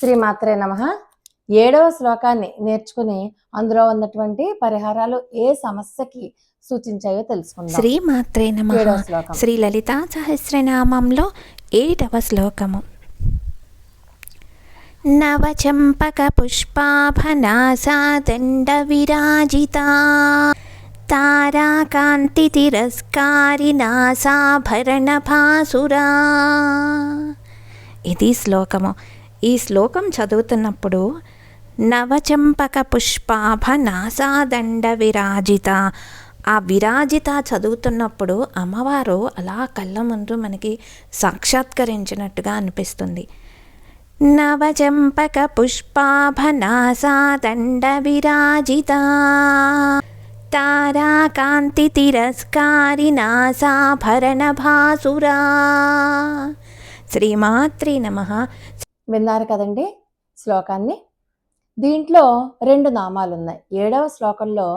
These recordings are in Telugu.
శ్రీమాత్రే నమ. ఏడవ శ్లోకాన్ని నేర్చుకుని అందులో ఉన్నటువంటి పరిహారాలు ఏ సమస్యకి సూచించాయో తెలుసుకుందాం. శ్రీమాత్రే నమ. శ్లోకం. శ్రీ లలితా సహస్రనామంలో ఏడవ శ్లోకము. నవచంపక పుష్పాభనాసాదండ విరాజిత తారాకాంతి తిరస్కారి నాసాభరణ భాసురా ఇది శ్లోకము. ఈ శ్లోకం చదువుతున్నప్పుడు నవచంపక పుష్పాభ నాసాదండ విరాజిత ఆ విరాజిత చదువుతున్నప్పుడు అమ్మవారు అలా కళ్ళ ముందు మనకి సాక్షాత్కరించినట్టుగా అనిపిస్తుంది. నవచంపక పుష్పాభ నాసాదండ విరాజిత తారాకాంతి తిరస్కారి నాసాభరణ భాసురా శ్రీమాత్రి నమ. విన్నారు కదండి శ్లోకాన్ని. దీంట్లో రెండు నామాలు ఉన్నాయి ఏడవ శ్లోకంలో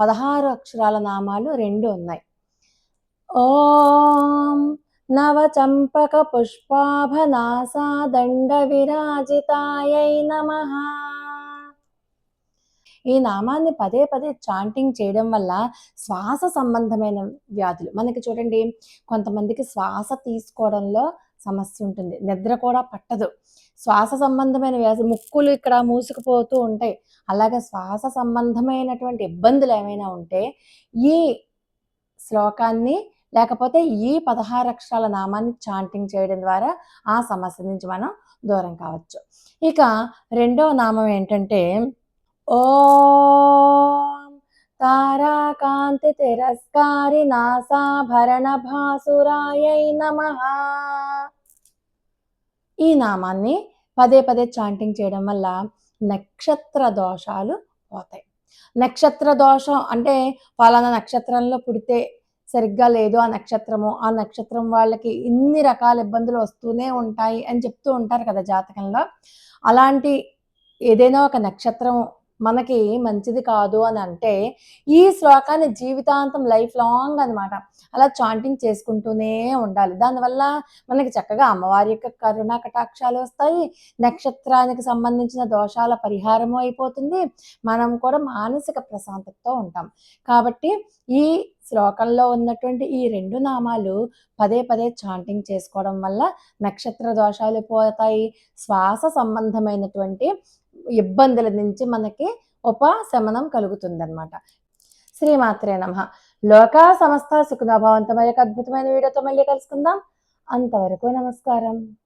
పదహారు అక్షరాల నామాలు రెండు ఉన్నాయి. ఓం నవచంపక పుష్పాభనాసా దండ విరాజితాయై నమ. ఈ నామాన్ని పదే పదే చాంటింగ్ చేయడం వల్ల శ్వాస సంబంధమైన వ్యాధులు. మనకి చూడండి కొంతమందికి శ్వాస తీసుకోవడంలో సమస్య ఉంటుంది. నిద్ర కూడా పట్టదు. శ్వాస సంబంధమైన వ్యాధి ముక్కులు ఇక్కడ మూసుకుపోతూ ఉంటాయి. అలాగే శ్వాస సంబంధమైనటువంటి ఇబ్బందులు ఏమైనా ఉంటే ఈ శ్లోకాన్ని లేకపోతే ఈ పదహారు అక్షరాల నామాన్ని చాంటింగ్ చేయడం ద్వారా ఆ సమస్య నుంచి మనం దూరం కావచ్చు. ఇక రెండవ నామం ఏంటంటే ఓం తారాకాంతి తిరస్కారి నాసాభరణ భాసురాయై నమ. ఈ నామాన్ని పదే పదే చాంటింగ్ చేయడం వల్ల నక్షత్ర దోషాలు పోతాయి. నక్షత్ర దోషం అంటే ఫలానా నక్షత్రంలో పుడితే సరిగ్గా లేదు ఆ నక్షత్రము ఆ నక్షత్రం వాళ్ళకి ఇన్ని రకాల ఇబ్బందులు వస్తూనే ఉంటాయి అని చెప్తూ ఉంటారు కదా జాతకంలో. అలాంటి ఏదైనా ఒక నక్షత్రం మనకి మంచిది కాదు అని అంటే ఈ శ్లోకాన్ని జీవితాంతం లైఫ్ లాంగ్ అనమాట అలా చాంటింగ్ చేసుకుంటూనే ఉండాలి. దానివల్ల మనకి చక్కగా అమ్మవారి యొక్క కరుణ కటాక్షాలు వస్తాయి. నక్షత్రానికి సంబంధించిన దోషాల పరిహారము అయిపోతుంది. మనం కూడా మానసిక ప్రశాంతతతో ఉంటాం. కాబట్టి ఈ శ్లోకంలో ఉన్నటువంటి ఈ రెండు నామాలు పదే పదే చాంటింగ్ చేసుకోవడం వల్ల నక్షత్ర దోషాలు పోతాయి. శ్వాస సంబంధమైనటువంటి ఇబ్బందుల నుంచి మనకి ఉపశమనం కలుగుతుందన్నమాట. శ్రీమాత్రే నమ. లోకా సమస్త సుఖనభావంతో అద్భుతమైన వీడియోతో మళ్ళీ కలుసుకుందాం. అంతవరకు నమస్కారం.